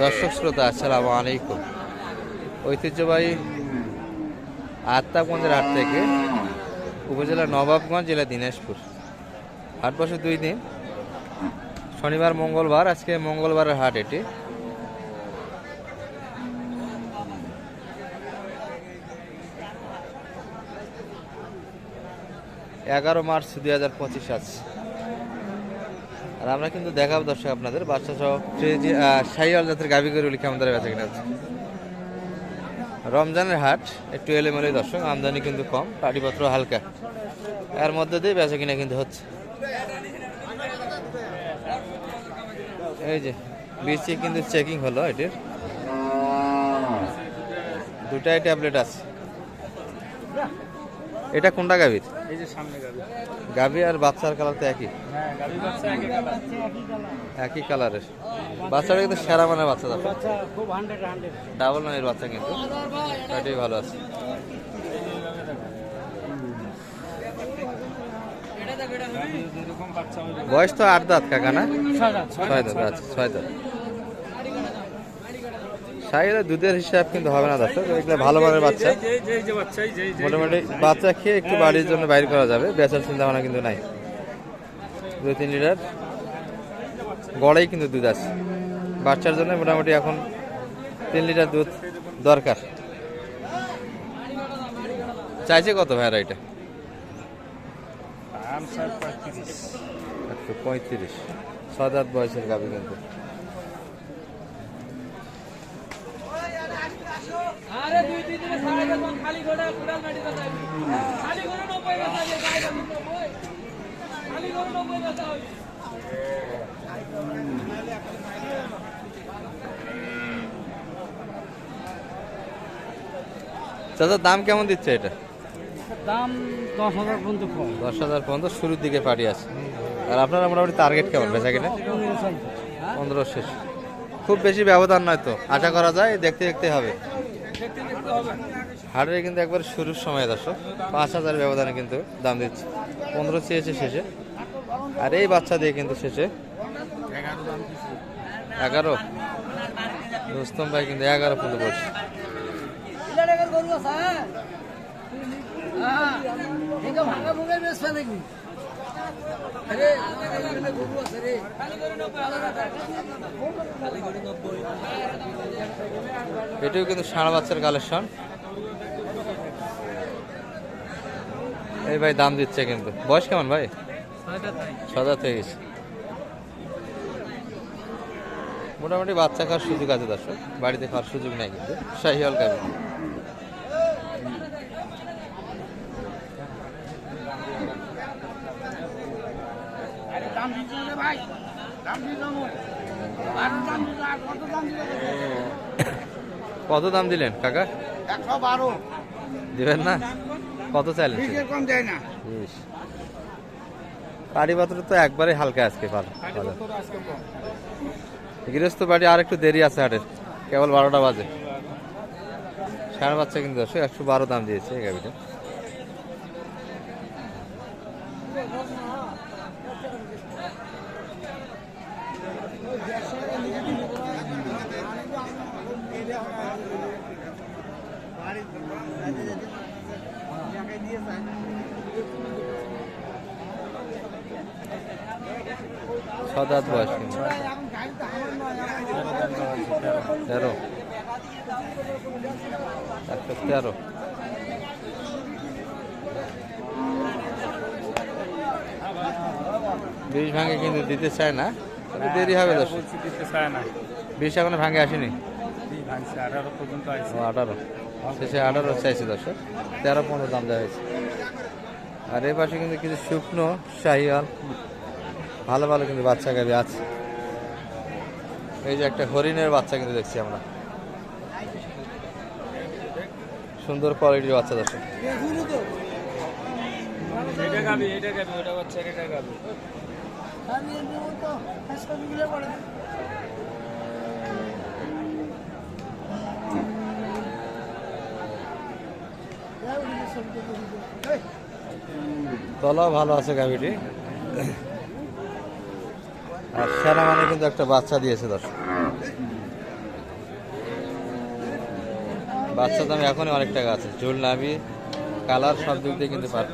দর্শক শ্রোতা, আসসালামু আলাইকুম। ঐতিহ্যবাহী আত্মাগঞ্জের হাট থেকে উপজেলা নবাবগঞ্জ, জেলা দিনাজপুর। হাট বসে দুই দিন। শনিবার, মঙ্গলবার, আজকে মঙ্গলবারের হাট এটি। এগারো মার্চ দুই হাজার পঁচিশ আছে আর আমরা কিন্তু দেখাবো দর্শক আপনাদের বাচ্চা সহ শাহিওয়াল জাতের গাভী গরুগুলি লিখে আমাদের বেচা কিনা হচ্ছে। রমজানের হাট একটু এলেমেলে দর্শক, আমদানি কিন্তু কম, পাটিপত্র হালকা। এর মধ্যে দিয়ে বেচা কিনা কিন্তু হচ্ছে। এই যে বিসি কিন্তু চেকিং হলো এটির। দুটাই ট্যাবলেট আছে। এটা কোনটা গাভীর? এই যে সামনে আর বাচ্চার কালার তো একই? হ্যাঁ বাচ্চা কালার একই কালারের বাচ্চাটা কিন্তু সেরা মানের বাচ্চা দেখো। বাচ্চা খুব হান্ড্রেড হান্ড্রেড ডাবল নামের বাচ্চা কিন্তু। এটাই ভালো আছে। বয়স তো আট দাঁত কাকা না? ছয় দাঁত, ছয় ছয় দাঁত, দাঁত আচ্ছা ছয় দাঁত। সাইলে দুধের হিসাব কিন্তু হবে না দর্শক। এগুলো ভালো মানের বাচ্চা। মোটামুটি বাচ্চা খেয়ে একটু বাড়ির জন্য বাইর করা যাবে। বেচার চিন্তা ভাবনা কিন্তু নাই। দুই তিন লিটার। গড়াই কিন্তু দুধ আছে। বাচ্চার জন্য মোটামুটি এখন তিন লিটার দুধ দরকার। চাইছে কত ভাইরা এটা? পঁয়ত্রিশ। পঁয়ত্রিশ। ছয় বয়সের গাভি কিন্তু আরে দুই তিন দিনে সাড়ে বেতন খালি ঘোড়া কুড়াল মাটি কথা খালি ঘোড়া নব্বই বেচা যায় গায়ে বেতন নব্বই খালি ঘোড়া নব্বই বেচা হবে চাচা দাম কেমন দিচ্ছে এটা? দাম দশ হাজার পর্যন্ত দশ হাজার পর্যন্ত শুরুর দিকে পার্টি আছে। আর আপনারা মোটামুটি টার্গেট কেমন বেচা কিনা? পনেরো শেষ খুব বেশি ব্যবধান নয় তো। আশা করা যায় দেখতে দেখতে হবে। হাটের কিন্তু একবার শুরুর সময় দর্শক। পাঁচ হাজার ব্যবধানে কিন্তু দাম দিচ্ছে। পনেরো চেয়েছে শেষে। আর এই বাচ্চা দিয়ে কিন্তু শেষে এগারো। রুস্তম ভাই কিন্তু এগারো ইলাডাগার গরু আছে হ্যাঁ। ভাঙা এটিও কিন্তু ষাঁড় বাচ্চার কালেকশন এই ভাই দাম দিচ্ছে কিন্তু। বয়স কেমন ভাই? সাদা হয়ে গেছে মোটামুটি বাচ্চা খাওয়ার সুযোগ আছে দর্শক। বাড়িতে খাওয়ার সুযোগ নেই কিন্তু। শাহিওয়াল গাবি দাম দিতে হবে ভাই। কত দাম দিলেন কাকা? একশো বারো। দিবেন না? কত চাইলেন কম দেয় না। ইস। কারিপাত্র তো একবারে হালকা আজকে ভালো গৃহস্থ বাড়ি আর একটু দেরি আছে হাটের কেবল বারোটা বাজে। সাড়ে বাচ্চা কিন্তু দর্শক একশো বারো দাম দিয়েছে এই গাড়িটা। সদাত বয়স কিন্তু। তেরো। একশো তেরো। বিষ ভাঙে কিন্তু দিতে চায় না। দেরি হবে দশ দিতে চায় না। বিষ এখনও ভাঙে আসেনি? আঠারো পর্যন্ত আঠারো। শেষে আঠারো চাইছে দশ তেরো পনেরো দাম দেওয়া হয়েছে। আর এ পাশে কিন্তু কিছু শুকনো শাহিয়াল ভালো ভালো কিন্তু বাচ্চা গাবি আছে। এই যে একটা হরিণের বাচ্চা কিন্তু দেখছি আমরা। সুন্দর কোয়ালিটির বাচ্চা দর্শক। এটা গাবি এটা গাবি ওটা বাচ্চা এটা গাবি। আমি এমনি তো হাসপাতালে গিয়ে পড়ে তলাও ভালো আছে গাভিটি। আর সেরা মানে কিন্তু একটা বাচ্চা দিয়েছে, দর্শক। বাচ্চা দাম এখনই অনেক টাকা আছে। ঝুল নাবি কালার সব দিক দিয়ে কিন্তু পার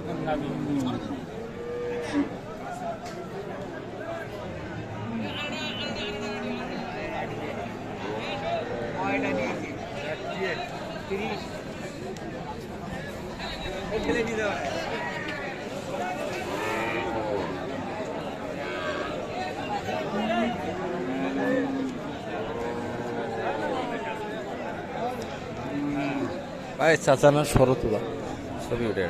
ভাই চাচা না সরো তুলা ছবি উঠে।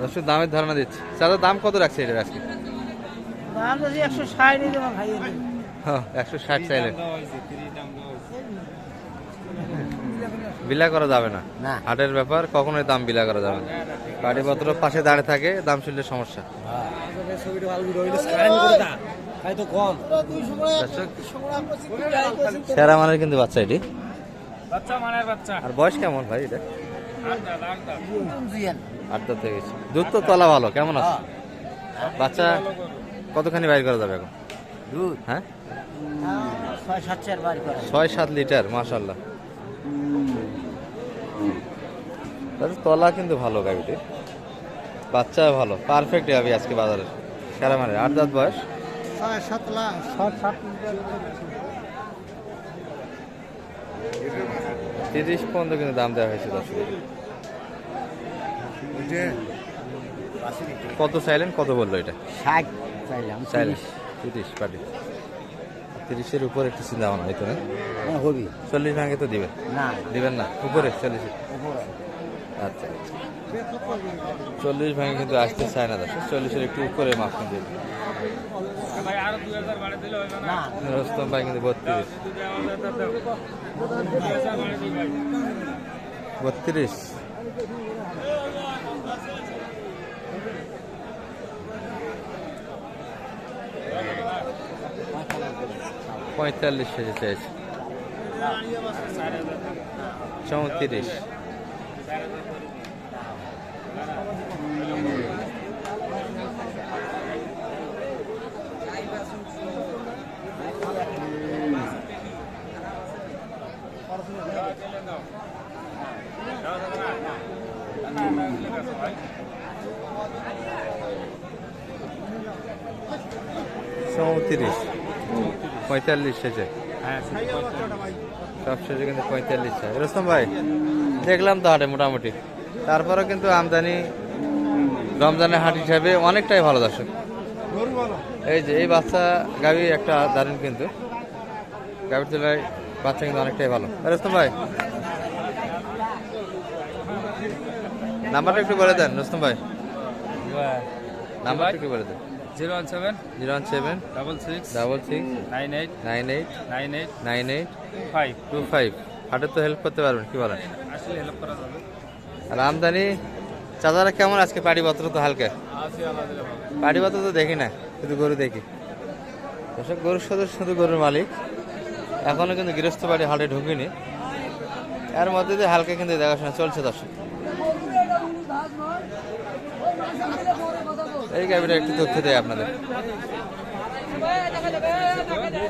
দর্শক দামের ধারণা দিচ্ছি। চাচা দাম কত রাখছে এটা আজকে? দাম যদি একশো ষাট হ্যাঁ একশো ষাট চাইলেন বিলা করা যাবে না। হাটের ব্যাপার কখনোই দাম বিলা করা যাবে না। গাড়িপত্র পাশে দাঁড়িয়ে থাকে দাম শুনলে সমস্যা। সেরা মানের কিন্তু বাচ্চা এটি। আর বয়স কেমন ভাই এটা? আটটা থেকে গেছে দুধ তো তলা ভালো কেমন আছে? বাচ্চা কতখানি বাইর করা যাবে এখন? দুধ? হ্যাঁ? ছয় সাত লিটার মাশাল্লাহ তলা কিন্তু ভালো গাড়িটি বাচ্চা ভালো পারফেক্ট গাবি আজকে বাজারে। সেরা মানে আট দাঁত বয়স? তিরিশ পর্যন্ত কিন্তু দাম দেওয়া হয়েছে দর্শক। কত চাইলেন কত বলল এটা? ষাট চাইলাম চাইলেন। তিরিশ। পাটি তিরিশের উপর একটু চিন্তা ভাবনা হইতো না? হ্যাঁ হবি। চল্লিশ ভাঙে তো দিবেন। না। দিবেন না? উপরে চল্লিশ। উপরে। আচ্ছা চল্লিশ ভাঙে কিন্তু আসতে চায় না দর্শক, চল্লিশের একটু উপরে মাপ কিন্তু রোস্তম ভাই কিন্তু বত্রিশ। বত্রিশ। পঁয়তাল্লিশ সেজে চাইছে। চৌত্রিশ। চৌত্রিশ। পঁয়তাল্লিশ সেজে হ্যাঁ সব শেষে কিন্তু পঁয়তাল্লিশ রোস্তম ভাই দেখলাম তো হাটে মোটামুটি। তারপরেও কিন্তু আমদানি রমজানের হাট হিসাবে অনেকটাই ভালো দর্শক। এই যে এই বাচ্চা গাবি একটা দারুণ কিন্তু। গাবির তুলায় বাচ্চা কিন্তু অনেকটাই ভালো। রোস্তম ভাই নাম্বারটা একটু বলে দেন রোস্তম ভাই। নাম্বারটা একটু বলে দেন। Zero one seven? Zero one seven. Double six double six nine eight nine eight nine eight nine eight five two five হাটে তো হেল্প করতে পারবেন কি বলেন? আসলে হেল্প করা যাবে। আর আমদানি চাচারা কেমন আজকে পাটিপত্র তো হালকা? পাটিপত্র তো দেখি না শুধু গরু দেখি। দর্শক গরুর শুধু শুধু গরুর মালিক। এখনও কিন্তু গৃহস্থ বাড়ি হাটে ঢুকিনি। এর মধ্যে দিয়ে হালকা কিন্তু দেখাশোনা চলছে দর্শক। এই গাড়িটা একটু তথ্য দেয় আপনাদের। দেখে দিতে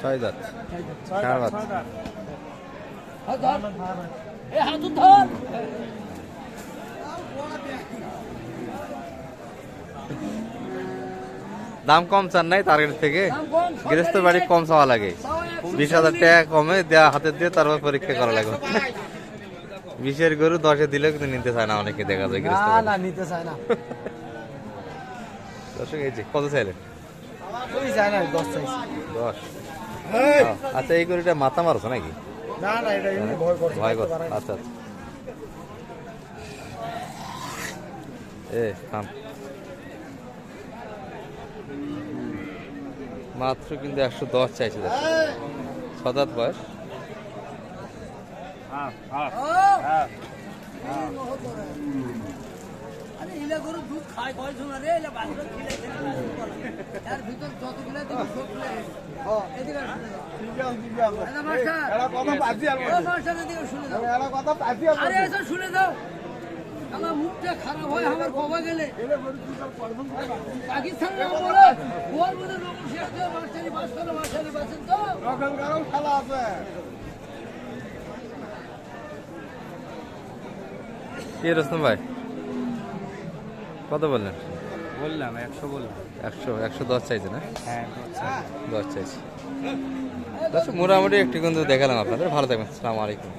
ছয় দাঁত দাম কম চান নাই টার্গেট থেকে। গৃহস্থ বাড়ি কম চাওয়া লাগে। বিশ হাজার টাকা কমে দেওয়া হাতে দিয়ে তারপর পরীক্ষা করা লাগে। বিশের গরু দশে দিলে কিন্তু নিতে চায় না অনেকে দেখা যায় গৃহস্থ না নিতে চায় না। দর্শক এই যে কত চাইলেন? দশ। আচ্ছা এই গরুটা মাথা মারছো নাকি? না না এটা এমনি ভয় করছে। ভয় কর আচ্ছা আচ্ছা। এ থাম। মাত্র কিন্তু একশো দশ চাইছে দেখো। হ্যাঁ বয়স আরে ইলা গরু দুধ খায় কয় শোনা রে ইলা বাছুর খিলে খিলে বাছুর বলে। তার ভিতর যতগুলা দিবি সবগুলা এদিকে আর শুনে দাও। আরে মাস্টার, ও মাস্টার এদিকে শুনে দাও। আরে এসব শুনে দাও। আমার মুখটা খারাপ হয় আমার কবা গেলে? পাকিস্তান লোক বলে ওর মধ্যে লোক শেষ দিয়ে মাস্টারি বাস করে মাস্টারি বাসেন তো? কি রস্তম ভাই? কত বললেন? বললাম একশো বললাম। একশো একশো দশ চাইছে না? হ্যাঁ দশ চাইছে। দশ মোটামুটি একটি কিন্তু দেখালাম আপনাদের। ভালো থাকবেন। সালামালাইকুম আলাইকুম।